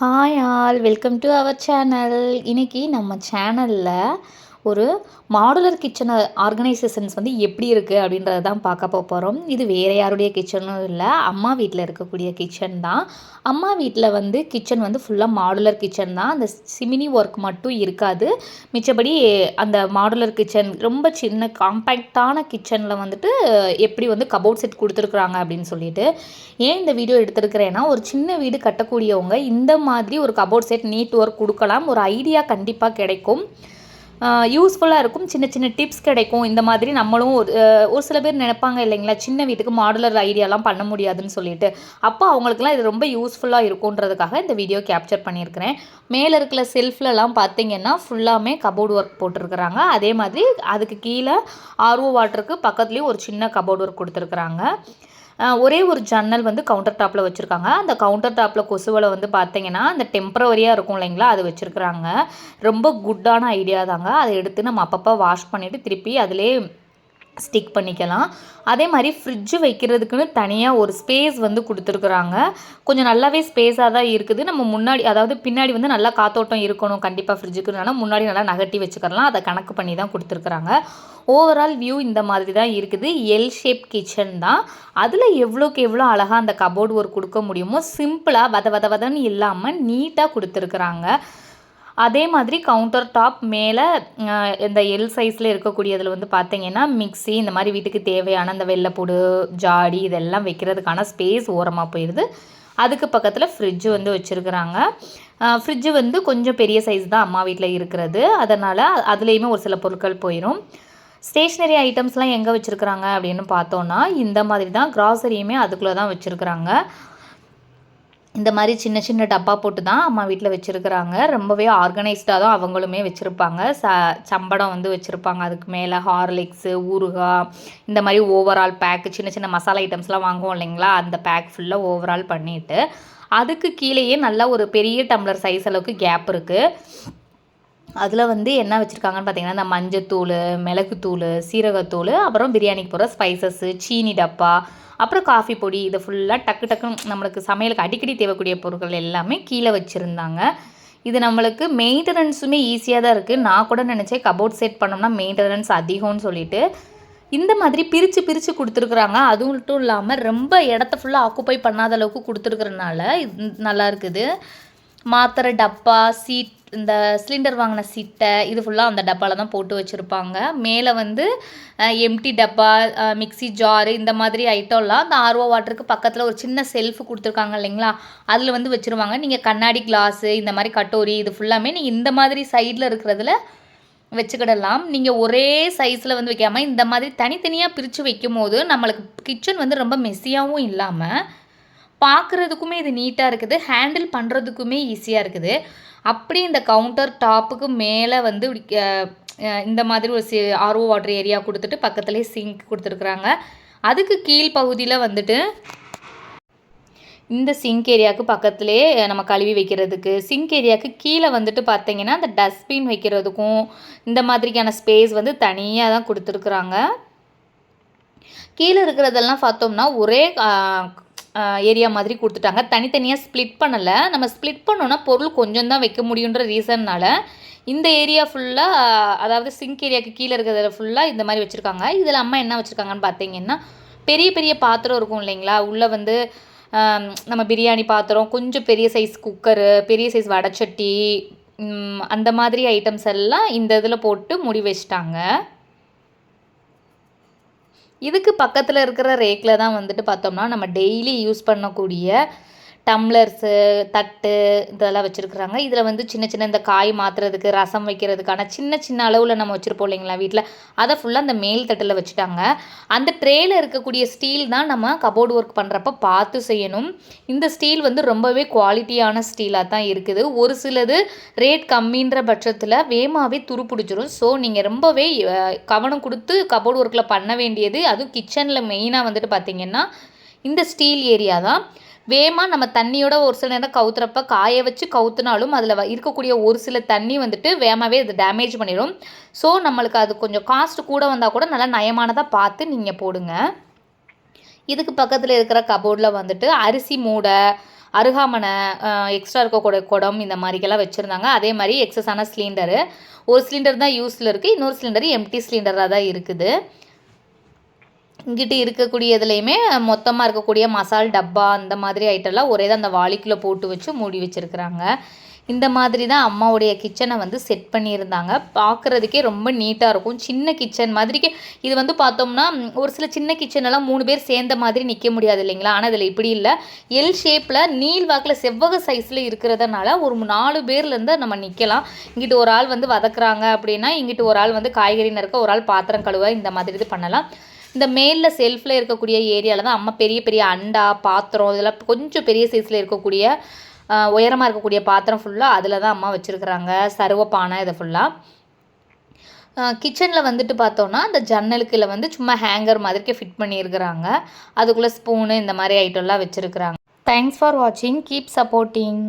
Hi all welcome to our channel இன்றைக்கி நம்ம சேனலில் ஒரு மாடுலர் கிச்சனை ஆர்கனைசேஷன்ஸ் வந்து எப்படி இருக்குது அப்படின்றத தான் பார்க்க போகிறோம் இது வேறு யாருடைய கிச்சனும் இல்லை. அம்மா வீட்டில் இருக்கக்கூடிய கிச்சன் தான். அம்மா வீட்டில் வந்து கிச்சன் வந்து ஃபுல்லாக மாடுலர் கிச்சன் தான். அந்த சிமினி ஒர்க் மட்டும் இருக்காது. மிச்சபடி அந்த மாடுலர் கிச்சன் ரொம்ப சின்ன காம்பேக்டான கிச்சனில் வந்துட்டு எப்படி வந்து கபோர்ட் செட் கொடுத்துருக்குறாங்க அப்படின்னு சொல்லிட்டு ஏன் இந்த வீடியோ எடுத்திருக்கிறேன்னா ஒரு சின்ன வீடு கட்டக்கூடியவங்க இந்த மாதிரி ஒரு கபோர்ட் செட் நீட் ஒர்க் கொடுக்கலாம். ஒரு ஐடியா கண்டிப்பாக கிடைக்கும். யூஸ்ஃபுல்லாக இருக்கும். சின்ன சின்ன டிப்ஸ் கிடைக்கும். இந்த மாதிரி நம்மளும் ஒரு ஒரு சில பேர் நினைப்பாங்க இல்லைங்களா? சின்ன வீட்டுக்கு மாடுலர் ஐடியாலாம் பண்ண முடியாதுன்னு சொல்லிட்டு. அப்போ அவங்களுக்குலாம் இது ரொம்ப யூஸ்ஃபுல்லாக இருக்குன்றதுக்காக இந்த வீடியோ கேப்சர் பண்ணியிருக்கிறேன். மேலே இருக்கிற செல்ஃப்லலாம் பார்த்தீங்கன்னா ஃபுல்லாமே கபோர்டு ஒர்க் போட்டிருக்கிறாங்க. அதே மாதிரி அதுக்கு கீழே ஆர்ஓ வாட்டருக்கு பக்கத்துலேயும் ஒரு சின்ன கபோர்டு ஒர்க் கொடுத்துருக்குறாங்க. ஒரே ஒரு ஜன்னல் வந்து கவுண்டர் டாப்பில் வச்சுருக்காங்க. அந்த கவுண்டர் டாப்பில் கொசுவலை வந்து பார்த்தீங்கன்னா அந்த டெம்ப்ரவரியாக இருக்கும் இல்லைங்களா? அது வச்சுருக்குறாங்க. ரொம்ப குட்டான ஐடியா தாங்க. அதை எடுத்து நம்ம அப்பப்போ வாஷ் பண்ணிவிட்டு திருப்பி அதிலே ஸ்டிக் பண்ணிக்கலாம். அதே மாதிரி ஃப்ரிட்ஜு வைக்கிறதுக்குன்னு தனியாக ஒரு ஸ்பேஸ் வந்து கொடுத்துருக்குறாங்க. கொஞ்சம் நல்லாவே ஸ்பேஸாக தான் இருக்குது. நம்ம முன்னாடி அதாவது பின்னாடி வந்து நல்லா காத்தோட்டம் இருக்கணும். கண்டிப்பாக ஃப்ரிட்ஜுக்குனால முன்னாடி நல்லா நகட்டி வச்சுக்கலாம் அதை கணக்கு பண்ணி தான் கொடுத்துருக்குறாங்க. ஓவரால் வியூ இந்த மாதிரி தான் இருக்குது. எல் ஷேப் கிச்சன் தான். அதில் எவ்வளோக்கு எவ்வளோ அழகாக அந்த கபோர்டு ஒர்க் கொடுக்க முடியுமோ சிம்பிளாக வத வத வதன்னு இல்லாமல் நீட்டாக கொடுத்துருக்குறாங்க. அதே மாதிரி கவுண்டர் டாப் மேலே இந்த எல் சைஸில் இருக்கக்கூடியதில் வந்து பார்த்தீங்கன்னா மிக்சி இந்த மாதிரி வீட்டுக்கு தேவையான அந்த வெள்ளைப்பூடு ஜாடி இதெல்லாம் வைக்கிறதுக்கான ஸ்பேஸ் ஓரமாக போயிடுது அதுக்கு பக்கத்தில் ஃப்ரிட்ஜு வந்து வச்சுருக்குறாங்க. ஃப்ரிட்ஜு வந்து கொஞ்சம் பெரிய சைஸ் தான் அம்மா வீட்டில் இருக்கிறது. அதனால் அதுலேயுமே ஒரு சில பொருட்கள் போயிடும் ஸ்டேஷ்னரி ஐட்டம்ஸ்லாம் எங்கே வச்சுருக்குறாங்க அப்படின்னு பார்த்தோன்னா இந்த மாதிரி தான் க்ராசரியுமே அதுக்குள்ளே தான் வச்சுருக்குறாங்க. இந்த மாதிரி சின்ன சின்ன டப்பா போட்டு தான் அம்மா வீட்டில் வச்சுருக்குறாங்க. ரொம்பவே ஆர்கனைஸ்டாக தான் அவங்களுமே வச்சுருப்பாங்க. ச சம்படம் வந்து வச்சுருப்பாங்க. அதுக்கு மேலே ஹார்லிக்ஸு ஊறுகாய் இந்த மாதிரி ஓவரால் பேக்கு சின்ன சின்ன மசாலா ஐட்டம்ஸ்லாம் வாங்குவோம் இல்லைங்களா? அந்த பேக் ஃபுல்லாக ஓவரால் பண்ணிவிட்டு அதுக்கு கீழேயே நல்லா ஒரு பெரிய டம்ளர் சைஸ் அளவுக்கு கேப் இருக்குது அதில் வந்து என்ன வச்சுருக்காங்கன்னு பார்த்தீங்கன்னா இந்த மஞ்சத்தூள் மிளகுத்தூள் சீரகத்தூள் அப்புறம் பிரியாணிக்கு போகிற ஸ்பைசஸ்ஸு சீனி டப்பா அப்புறம் காஃபி பொடி இதை ஃபுல்லாக டக்கு டக்குன்னு நம்மளுக்கு சமையலுக்கு அடிக்கடி தேவைக்கூடிய பொருட்கள் எல்லாமே கீழே வச்சுருந்தாங்க. இது நம்மளுக்கு மெயின்டெனன்ஸுமே ஈஸியாக தான் இருக்குது நான் கூட நினச்சேன் கபோர்ட் செட் பண்ணோம்னா மெயின்டெனன்ஸ் அதிகம்னு சொல்லிட்டு இந்த மாதிரி பிரித்து பிரித்து கொடுத்துருக்குறாங்க. அதுவும் மட்டும் இல்லாமல் ரொம்ப இடத்த ஃபுல்லாக ஆக்குப்பை பண்ணாத அளவுக்கு கொடுத்துருக்குறனால இது நல்லா இருக்குது. மாத்திரை டப்பா சீட் இந்த சிலிண்டர் வாங்கின சிட்டை இது ஃபுல்லாக அந்த டப்பாவில் தான் போட்டு வச்சுருப்பாங்க. மேலே வந்து எம்டி டப்பா மிக்சி ஜாரு இந்த மாதிரி ஐட்டம்லாம் அந்த ஆர்ஓ வாட்டருக்கு பக்கத்தில் ஒரு சின்ன செல்ஃப் கொடுத்துருக்காங்க இல்லைங்களா? அதில் வந்து வச்சுருவாங்க. நீங்கள் கண்ணாடி கிளாஸு இந்த மாதிரி கட்டோரி இது ஃபுல்லாமே நீங்கள் இந்த மாதிரி சைடில் இருக்கிறதுல வச்சுக்கிடலாம். நீங்கள் ஒரே சைஸில் வந்து வைக்காமல் இந்த மாதிரி தனித்தனியாக பிரித்து வைக்கும் போது நம்மளுக்கு கிச்சன் வந்து ரொம்ப மெஸ்ஸியாகவும் இல்லாமல் பார்க்குறதுக்குமே இது நீட்டாக இருக்குது. ஹேண்டில் பண்ணுறதுக்குமே ஈஸியாக இருக்குது. அப்படி இந்த கவுண்டர் டாப்புக்கு மேலே வந்து இந்த மாதிரி ஒரு சி ஆர்ஓ வாட்டர் ஏரியா கொடுத்துட்டு பக்கத்துலேயே சிங்க் கொடுத்துருக்குறாங்க. அதுக்கு கீழ் பகுதியில் வந்துட்டு இந்த சிங்க் ஏரியாவுக்கு பக்கத்துலேயே நம்ம கழுவி வைக்கிறதுக்கு சிங்க் ஏரியாவுக்கு கீழே வந்துட்டு பார்த்தீங்கன்னா அந்த டஸ்ட்பின் வைக்கிறதுக்கும் இந்த மாதிரிக்கான ஸ்பேஸ் வந்து தனியாக தான் கொடுத்துருக்குறாங்க. கீழே இருக்கிறதெல்லாம் பார்த்தோம்னா ஒரே ஏரியா மாதிரி கொடுத்துட்டாங்க. தனித்தனியாக ஸ்ப்ளிட் பண்ணலை. நம்ம ஸ்ப்ளிட் பண்ணோன்னா பொருள் கொஞ்சம் தான் வைக்க முடியுன்ற ரீசன்னால் இந்த ஏரியா ஃபுல்லாக அதாவது சிங்க் ஏரியாவுக்கு கீழே இருக்கிறதுல ஃபுல்லாக இந்த மாதிரி வச்சுருக்காங்க. இதில் அம்மா என்ன வச்சுருக்காங்கன்னு பார்த்தீங்கன்னா பெரிய பெரிய பாத்திரம் இருக்கும் இல்லைங்களா? உள்ளே வந்து நம்ம பிரியாணி பாத்திரம் கொஞ்சம் பெரிய சைஸ் குக்கரு பெரிய சைஸ் வடச்சட்டி அந்த மாதிரி ஐட்டம்ஸ் எல்லாம் இந்த இதில் போட்டு முடி வச்சிட்டாங்க. இதுக்கு பக்கத்தில் இருக்கிற ரேக்கில் தான் வந்துட்டு பார்த்தோம்னா நம்ம டெய்லி யூஸ் பண்ணக்கூடிய டம்ளர்ஸு தட்டு இதெல்லாம் வச்சுருக்குறாங்க. இதில் வந்து சின்ன சின்ன இந்த காய் மாற்றுறதுக்கு ரசம் வைக்கிறதுக்கான சின்ன சின்ன அளவில் நம்ம வச்சுருப்போம் இல்லைங்களா வீட்டில். அதை ஃபுல்லாக அந்த மேல் தட்டில் வச்சுட்டாங்க. அந்த ட்ரேயில் இருக்கக்கூடிய ஸ்டீல் தான் நம்ம கபோர்டு ஒர்க் பண்ணுறப்ப பார்த்து செய்யணும். இந்த ஸ்டீல் வந்து ரொம்பவே குவாலிட்டியான ஸ்டீலாக தான் இருக்குது. ஒரு சிலது ரேட் கம்மின்ற பட்சத்தில் வேமாவே துரு பிடிச்சிரும் ஸோ நீங்கள் ரொம்பவே கவனம் கொடுத்து கபோர்டு ஒர்க்கில் பண்ண வேண்டியது அதுவும் கிச்சனில் மெயினாக வந்துட்டு பார்த்திங்கன்னா இந்த ஸ்டீல் ஏரியா தான். வேகமாக நம்ம தண்ணியோட ஒரு சில நேரம் கவுத்துறப்ப காய வச்சு கவுத்துனாலும் அதில் இருக்கக்கூடிய ஒரு சில தண்ணி வந்துட்டு வேகமாகவே அது டேமேஜ் பண்ணிடும். ஸோ நம்மளுக்கு அது கொஞ்சம் காஸ்ட் கூட வந்தால் கூட நல்லா நயமானதாக பார்த்து நீங்கள் போடுங்க. இதுக்கு பக்கத்தில் இருக்கிற கபோர்டில் வந்துட்டு அரிசி மூடை அருகாமனை எக்ஸ்ட்ரா இருக்கக்கூடிய குடம் இந்த மாதிரிக்கெல்லாம் வச்சுருந்தாங்க. அதே மாதிரி எக்ஸஸான சிலிண்டரு ஒரு சிலிண்டர் தான் யூஸில் இருக்குது இன்னொரு சிலிண்டர் எம்டி சிலிண்டராக தான் இருக்குது. இங்கிட்டு இருக்கக்கூடியதுலையுமே மொத்தமாக இருக்கக்கூடிய மசால் டப்பா அந்த மாதிரி ஐட்டம்லாம் ஒரே தான் அந்த வாளிக்குள்ளே போட்டு வச்சு மூடி வச்சுருக்குறாங்க. இந்த மாதிரி தான் அம்மாவுடைய கிச்சனை வந்து செட் பண்ணியிருந்தாங்க. பார்க்குறதுக்கே ரொம்ப நீட்டாக இருக்கும். சின்ன கிச்சன் மாதிரிக்கு இது வந்து பார்த்தோம்னா ஒரு சில சின்ன கிச்சனெல்லாம் மூணு பேர் சேர்ந்த மாதிரி நிற்க முடியாது இல்லைங்களா? ஆனால் இதில் இப்படி இல்லை. எல் ஷேப்பில் நீல் வாக்கில் செவ்வக சைஸில் இருக்கிறதுனால ஒரு நாலு பேர்லேருந்து நம்ம நிற்கலாம் இங்கிட்டு ஒரு ஆள் வந்து வதக்குறாங்க அப்படின்னா இங்கிட்டு ஒரு ஆள் வந்து காய்கறி நறுக்க ஒரு ஆள் பாத்திரம் கழுவ இந்த மாதிரி இது பண்ணலாம். இந்த மேலில் செல்ஃபில் இருக்கக்கூடிய ஏரியாவில் தான் அம்மா பெரிய பெரிய அண்டா பாத்திரம் இதெல்லாம் கொஞ்சம் பெரிய சைஸில் இருக்கக்கூடிய உயரமாக இருக்கக்கூடிய பாத்திரம் ஃபுல்லாக அதில் தான் அம்மா வச்சுருக்குறாங்க. சருவப்பானை இதை ஃபுல்லாக கிச்சனில் வந்துட்டு பார்த்தோன்னா அந்த ஜன்னலுக்குள்ள வந்து சும்மா ஹேங்கர் மாதிரிக்கே ஃபிட் பண்ணியிருக்கிறாங்க. அதுக்குள்ளே ஸ்பூனு இந்த மாதிரி ஐட்டம்லாம் வச்சுருக்குறாங்க. தேங்க்ஸ் ஃபார் வாட்சிங் கீப் சப்போர்ட்டிங்